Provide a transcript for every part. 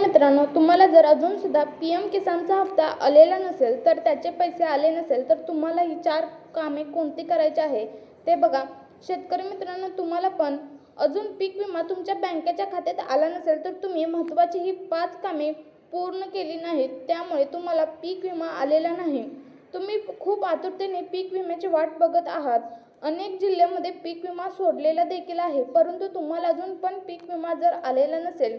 मित्रांनो तुम्हाला जर अजून सुद्धा पी एम किसानचा हप्ता आलेला नसेल तर त्याचे पैसे आले नसेल तर तुम्हाला ही चार कामे कोणती करायची आहे ते बघा. शेतकरी मित्रांनो तुम्हाला पण अजून पीक विमा तुमच्या बँकेच्या खात्यात आला नसेल तर तुम्ही महत्त्वाची ही पाच कामे पूर्ण केली नाहीत त्यामुळे तुम्हाला पीक विमा आलेला नाही. तुम्ही खूप आतुरतेने पीक विम्याची वाट बघत आहात. अनेक जिल्ह्यामध्ये पीक विमा सोडलेला देखील आहे परंतु तुम्हाला अजून पण पीक विमा जर आलेला नसेल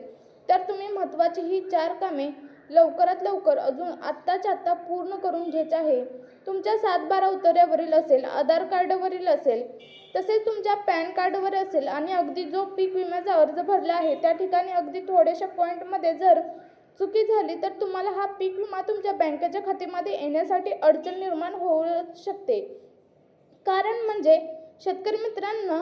तर तुम्ही महत्त्वाची ही चार कामे लवकरात लवकर अजून आत्ताच्या आत्ता पूर्ण करून घ्यायचं आहे. तुमच्या सात बारा उतऱ्यावरील असेल आधार कार्डवरील असेल तसेच तुमच्या पॅन कार्डवर असेल आणि अगदी जो पीक विम्याचा अर्ज भरला आहे त्या ठिकाणी अगदी थोड्याशा पॉईंटमध्ये जर चुकी झाली तर तुम्हाला हा पीक विमा तुमच्या बँकेच्या खात्यामध्ये येण्यासाठी अडचण निर्माण होऊ शकते. कारण म्हणजे शेतकरी मित्रांना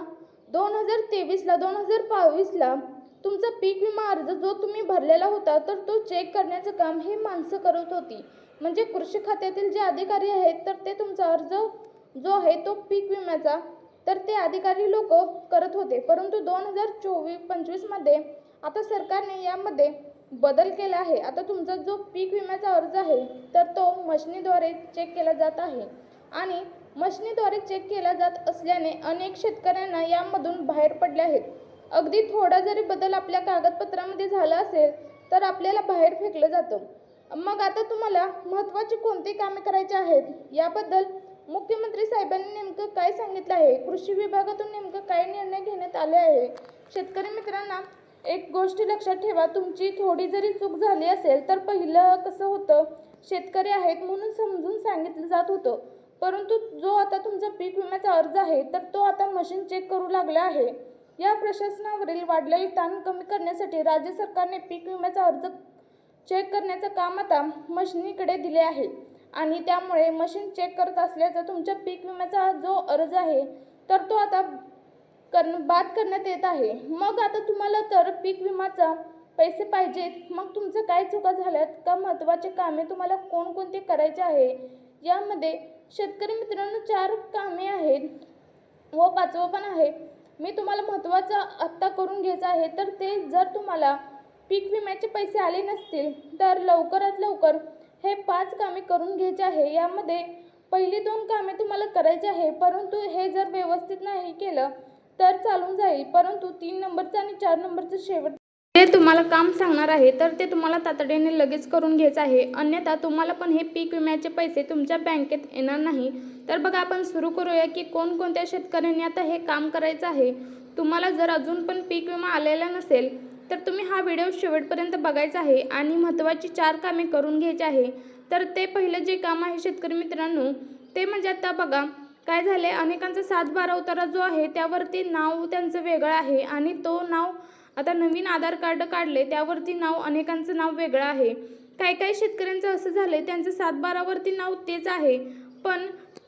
दोन हजार तेवीसला दोन हजार बावीसला तुमचा पीक विमा अर्ज जो तुम्ही भरलेला होता तर तो चेक करण्याचं काम हे माणसं करत होती. म्हणजे कृषी खात्यातील जे अधिकारी आहेत तर ते तुमचा अर्ज जो आहे तो पीक विम्याचा तर ते अधिकारी लोक करत होते. परंतु दोन हजार चोवीस पंचवीसमध्ये आता सरकारने यामध्ये बदल केला आहे. आता तुमचा जो पीक विम्याचा अर्ज आहे तर तो मशनीद्वारे चेक केला जात आहे. आणि मशनीद्वारे चेक केला जात असल्याने अनेक शेतकऱ्यांना यामधून बाहेर पडले आहेत. अगदी थोडा जरी बदल आपल्या कागदपत्रामध्ये झाला असेल तर आपल्याला बाहेर फेकलं जातं. मग आता तुम्हाला महत्त्वाची कोणती कामे करायची आहेत? याबद्दल मुख्यमंत्री साहेबांनी नेमकं काय सांगितलं आहे? कृषी विभागातून नेमकं काय निर्णय घेण्यात आले आहे? शेतकरी मित्रांना एक गोष्ट लक्षात ठेवा. तुमची थोडी जरी चूक झाली असेल तर पहिलं कसं होतं? शेतकरी आहेत म्हणून समजून सांगितलं जात होतं. परंतु जो आता तुमचा पीक विम्याचा अर्ज आहे तर तो आता मशीन चेक करू लागला आहे. या प्रशासनावरील वाढलेले ताण कमी करण्यासाठी राज्य सरकारने पीक विम्याचा अर्ज चेक करण्याचं काम आता मशिनीकडे दिले आहे. आणि त्यामुळे मशीन चेक करत असल्याचा तुमच्या पीक विम्याचा जो अर्ज आहे तर तो आता कर बाद करण्यात येत आहे. मग आता तुम्हाला तर पीक विमाचा पैसे पाहिजेत. मग तुमचं काय चुका झाल्यात? का महत्त्वाचे कामे तुम्हाला कोणकोणते करायचे आहे? यामध्ये शेतकरी मित्रांनो चार कामे आहेत व पाचवं पण आहे. मी तुम्हाला महत्त्वाचं आत्ता करून घ्यायचं आहे तर ते जर तुम्हाला पीक विम्याचे पैसे आले नसतील तर लवकरात लवकर हे पाच कामे करून घ्यायचे आहे. यामध्ये पहिली दोन कामे तुम्हाला करायची आहे परंतु हे जर व्यवस्थित नाही केलं तर चालून जाईल. परंतु तीन नंबरचं आणि चार नंबरचं शेवट ते तुम्हाला काम सांगणार आहे तर ते तुम्हाला तातडीने लगेच करून घ्यायचं आहे. अन्यथा तुम्हाला पण हे पीक विम्याचे पैसे तुमच्या बँकेत येणार नाही. तर बघा आपण सुरू करूया की कोणकोणत्या शेतकऱ्यांनी आता हे काम करायचं आहे. तुम्हाला जर अजून पण पीक विमा आलेला नसेल तर तुम्ही हा व्हिडिओ शेवटपर्यंत बघायचा आहे आणि महत्त्वाची चार कामे करून घ्यायची आहे. तर ते पहिलं जे काम आहे शेतकरी मित्रांनो ते म्हणजे आता बघा काय झाले अनेकांचा सात बारा उतारा जो आहे त्यावरती नाव त्यांचं वेगळं आहे आणि तो नाव आता नवीन आधार कार्ड काढले त्यावरती नाव अनेकांचं नाव वेगळं आहे. काही काही शेतकऱ्यांचं असं झालं आहे त्यांचं सात बारावरती नाव तेच आहे पण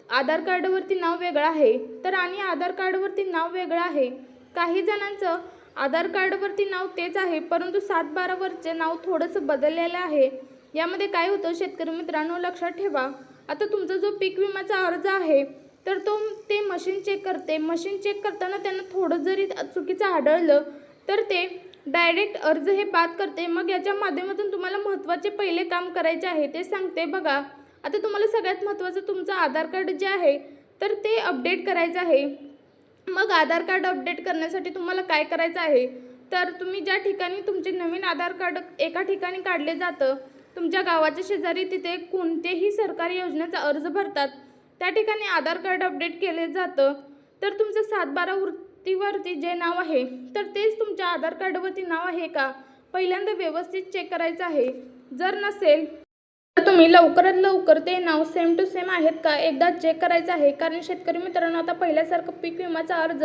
आधार कार्डवरती नाव वेगळं आहे. तर आणि आधार कार्डवरती नाव वेगळं आहे. काही जणांचं आधार कार्डवरती नाव तेच आहे परंतु सात बारावरचे नाव थोडंसं बदललेलं आहे. यामध्ये काय होतं शेतकरी मित्रांनो लक्षात ठेवा. आता तुमचा जो पीक विम्याचा अर्ज आहे तर तो ते मशीन चेक करते. मशीन चेक करताना त्यांना थोडं जरी चुकीचं आढळलं तर ते डायरेक्ट अर्ज हे बाद करते. मग याच्या माध्यमातून तुम्हाला महत्त्वाचे पहिले काम करायचे आहे ते सांगते बघा. आता तुम्हाला सगळ्यात महत्त्वाचं तुमचं आधार कार्ड जे आहे तर ते अपडेट करायचं आहे. मग आधार कार्ड अपडेट करण्यासाठी तुम्हाला काय करायचं आहे? तर तुम्ही ज्या ठिकाणी तुमचे नवीन आधार कार्ड एका ठिकाणी काढले जातं तुमच्या गावाच्या शेजारी तिथे कोणतेही सरकारी योजनेचा अर्ज भरतात त्या ठिकाणी आधार कार्ड अपडेट केले जातं. तर तुमचं सात बारा तीवरती जे नाव आहे तर तेच तुमच्या आधार कार्डवरती नाव आहे का? पहिल्यांदा व्यवस्थित चेक करायचं आहे. जर नसेल तर तुम्ही लवकरात लवकर ते नाव सेम टू सेम आहेत का? एकदा चेक करायचं आहे. कारण शेतकरी मित्रांनो आता पहिल्यासारखं पीक विमाचा अर्ज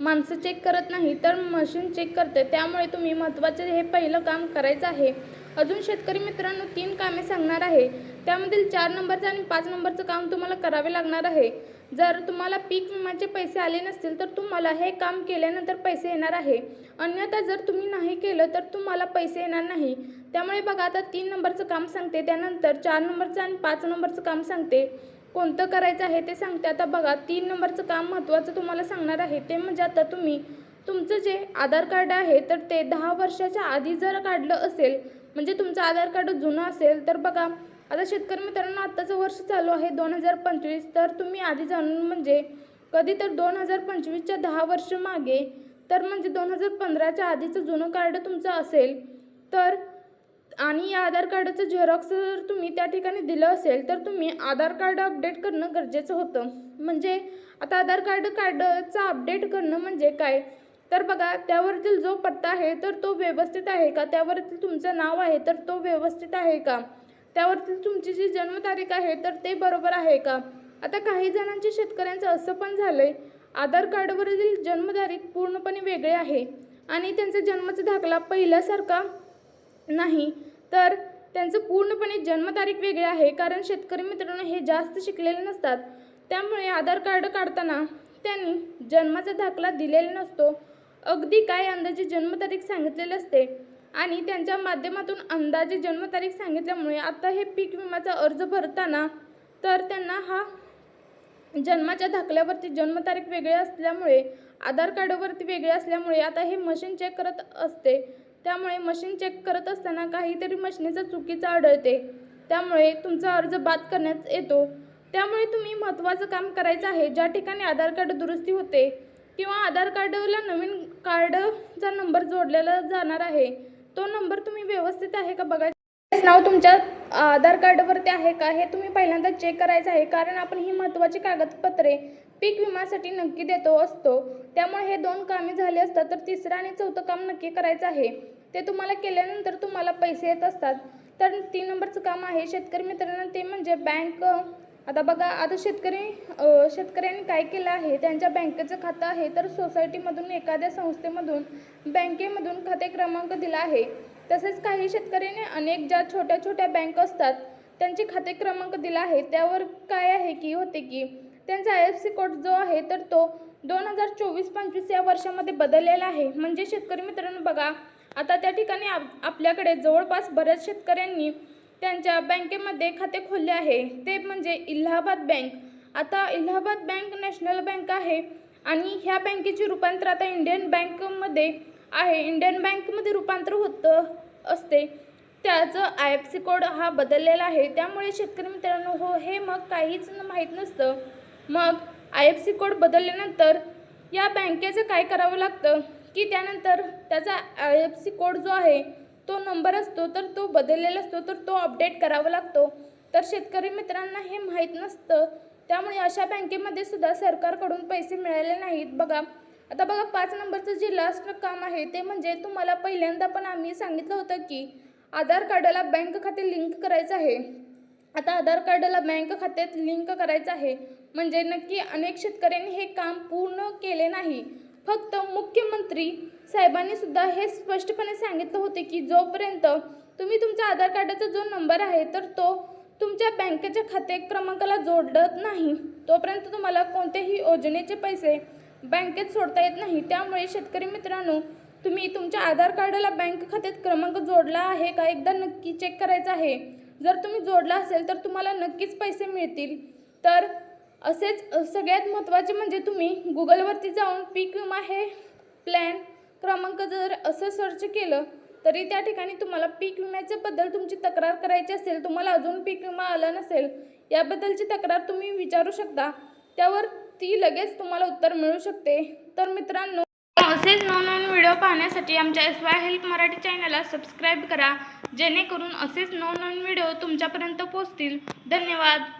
माणसं चेक करत नाही तर मशीन चेक करते. त्यामुळे तुम्ही महत्त्वाचे हे पहिलं काम करायचं आहे. अजून शेतकरी मित्रांनो तीन कामे सांगणार आहे. त्यामधील चार नंबरचं आणि पाच नंबरचं काम तुम्हाला करावे लागणार आहे. जर तुम्हाला पीक विम्याचे पैसे आले नसतील तर तुम्हाला हे काम केल्यानंतर पैसे येणार आहे. अन्यथा जर तुम्ही नाही केलं तर तुम्हाला पैसे येणार नाही. त्यामुळे बघा आता तीन नंबरचं काम सांगते. त्यानंतर चार नंबरचं आणि पाच नंबरचं काम सांगते. कोणतं करायचं आहे ते सांगते. आता बघा तीन नंबरचं काम महत्त्वाचं तुम्हाला सांगणार आहे. ते म्हणजे आता तुम्ही तुमचं जे आधार कार्ड आहे तर ते दहा वर्षाच्या आधी जर काढलं असेल म्हणजे तुमचं आधार कार्ड जुनं असेल तर बघा आता शेतकरी मित्रांनो आत्ताचं वर्ष चालू आहे दोन हजार पंचवीस. तर तुम्ही आधी जाणून म्हणजे कधी तर दोन हजार पंचवीसच्या दहा वर्ष मागे तर म्हणजे दोन हजार पंधराच्या आधीचं जुनं कार्ड तुमचं असेल तर आणि या आधार कार्डाचं झेरॉक्स जर तुम्ही त्या ठिकाणी दिलं असेल तर तुम्ही आधार कार्ड अपडेट करणं गरजेचं होतं. म्हणजे आता आधार कार्ड कार्डचं अपडेट करणं म्हणजे काय? तर बघा त्यावरतील जो पत्ता आहे तर तो व्यवस्थित आहे का? त्यावरती तुमचं नाव आहे तर तो व्यवस्थित आहे का? त्यावरती तुमची जी जन्मतारीख आहे तर ते बरोबर आहे का? आता काही जणांच्या शेतकऱ्यांचं असं पण झालं आहे आधार कार्डवरील जन्मतारीख पूर्णपणे वेगळी आहे आणि त्यांचा जन्माचा दाखला पहिल्यासारखा नाही. तर त्यांचं पूर्णपणे जन्मतारीख वेगळी आहे कारण शेतकरी मित्रांनो हे जास्त शिकलेले नसतात. त्यामुळे आधार कार्ड काढताना त्यांनी जन्माचा दाखला दिलेला नसतो. अगदी काय अंदाजे जन्मतारीख सांगितलेली असते? आणि त्यांच्या माध्यमातून अंदाजे जन्मतारीख सांगितल्यामुळे आता हे पीक विम्याचा अर्ज भरताना तर त्यांना हा जन्माच्या दाखल्यावरती जन्मतारीख वेगळी असल्यामुळे आधार कार्डावरती वेगळी असल्यामुळे आता हे मशीन चेक करत असते. त्यामुळे मशीन चेक करत असताना काहीतरी मशिनीचा चुकीचा आढळते. त्यामुळे तुमचा अर्ज बाद करण्यात येतो. त्यामुळे तुम्ही महत्त्वाचं काम करायचं आहे. ज्या ठिकाणी आधार कार्ड दुरुस्ती होते किंवा आधार कार्डला नवीन कार्डचा नंबर जोडलेला जाणार आहे तो नंबर तुम्ही व्यवस्थित आहे का बघायचं नाव तुमच्या आधार कार्डवरती आहे का? हे तुम्ही पहिल्यांदा चेक करायचं आहे. कारण आपण ही महत्त्वाची कागदपत्रे पीक विम्यासाठी नक्की देतो असतो. त्यामुळे हे दोन कामे झाली असतात तर तिसरं आणि चौथं काम नक्की करायचं आहे. ते तुम्हाला केल्यानंतर तुम्हाला पैसे येत असतात. तर तीन नंबरचं काम आहे शेतकरी मित्रांना ते म्हणजे बँक आता बघा आता शेतकरी शेतकऱ्यांनी काय केलं आहे? त्यांच्या बँकेचं खातं आहे तर सोसायटीमधून एखाद्या संस्थेमधून बँकेमधून खाते क्रमांक दिला आहे. तसेच काही शेतकऱ्यांनी अनेक ज्या छोट्या छोट्या बँक असतात त्यांचे खाते क्रमांक दिला आहे. त्यावर काय आहे की होते की त्यांचा आय एफ सी कोड जो आहे तर तो दोन हजार चोवीस पंचवीस या वर्षामध्ये बदललेला आहे. म्हणजे शेतकरी मित्रांनो बघा आता त्या ठिकाणी आप आपल्याकडे जवळपास बऱ्याच शेतकऱ्यांनी त्यांच्या बँकेमध्ये खाते खोलले आहे. ते म्हणजे इलाहाबाद बँक. आता इलाहाबाद बँक नॅशनल बँक आहे आणि ह्या बँकेचे रूपांतर आता इंडियन बँकमध्ये आहे. इंडियन बँकमध्ये रूपांतर होतं असते. त्याचं आय एफ सी कोड हा बदललेला आहे. त्यामुळे शेतकरी मित्रांनो हो हे मग काहीच माहीत नसतं. मग आय एफ सी कोड बदलल्यानंतर या बँकेचं काय करावं लागतं? की त्यानंतर त्याचा आय एफ सी कोड जो आहे तो नंबर असतो तर तो बदललेला असतो तर तो अपडेट करावा लागतो. तर शेतकरी मित्रांना हे माहीत नसतं. त्यामुळे अशा बँकेमध्ये सुद्धा सरकारकडून पैसे मिळाले नाहीत. बघा आता बघा पाच नंबरचं जे लास्ट काम आहे ते म्हणजे तुम्हाला पहिल्यांदा पण आम्ही सांगितलं होतं की आधार कार्डाला बँक खाते लिंक करायचं आहे. आता आधार कार्डाला बँक खात्यात लिंक करायचं आहे. म्हणजे नक्की अनेक शेतकऱ्यांनी हे काम पूर्ण केले नाही. फक्त मुख्यमंत्री साहेबांनी सुद्धा हे स्पष्टपणे सांगितलं होते की जोपर्यंत तुम्ही तुमचा आधार कार्डाचा जो नंबर आहे तर तो तुमच्या बँकेच्या खाते क्रमांकाला जोडत नाही. तोपर्यंत तुम्हाला कोणत्याही योजनेचे पैसे बँकेत सोडता येत नाही. त्यामुळे शेतकरी मित्रांनो तुम्ही तुमच्या आधार कार्डाला बँक खात्यात क्रमांक जोडला आहे का? एकदा नक्की चेक करायचा आहे. जर तुम्ही जोडला असेल तर तुम्हाला नक्कीच पैसे मिळतील. तर असेच सगळ्यात महत्त्वाचे म्हणजे तुम्ही गुगलवरती जाऊन पीक विमा हे प्लॅन क्रमांक जर असं सर्च केलं तरी त्या ठिकाणी तुम्हाला पीक विम्याच्याबद्दल तुमची तक्रार करायची असेल तुम्हाला अजून पीक विमा आला नसेल याबद्दलची तक्रार तुम्ही विचारू शकता. त्यावर ती लगेच तुम्हाला उत्तर मिळू शकते. तर मित्रांनो असेच नवनवीन व्हिडिओ पाहण्यासाठी आमच्या एस वाय हेल्प मराठी चॅनलला सबस्क्राईब करा. जेणेकरून असेच नवनवीन व्हिडिओ तुमच्यापर्यंत पोहोचतील. धन्यवाद.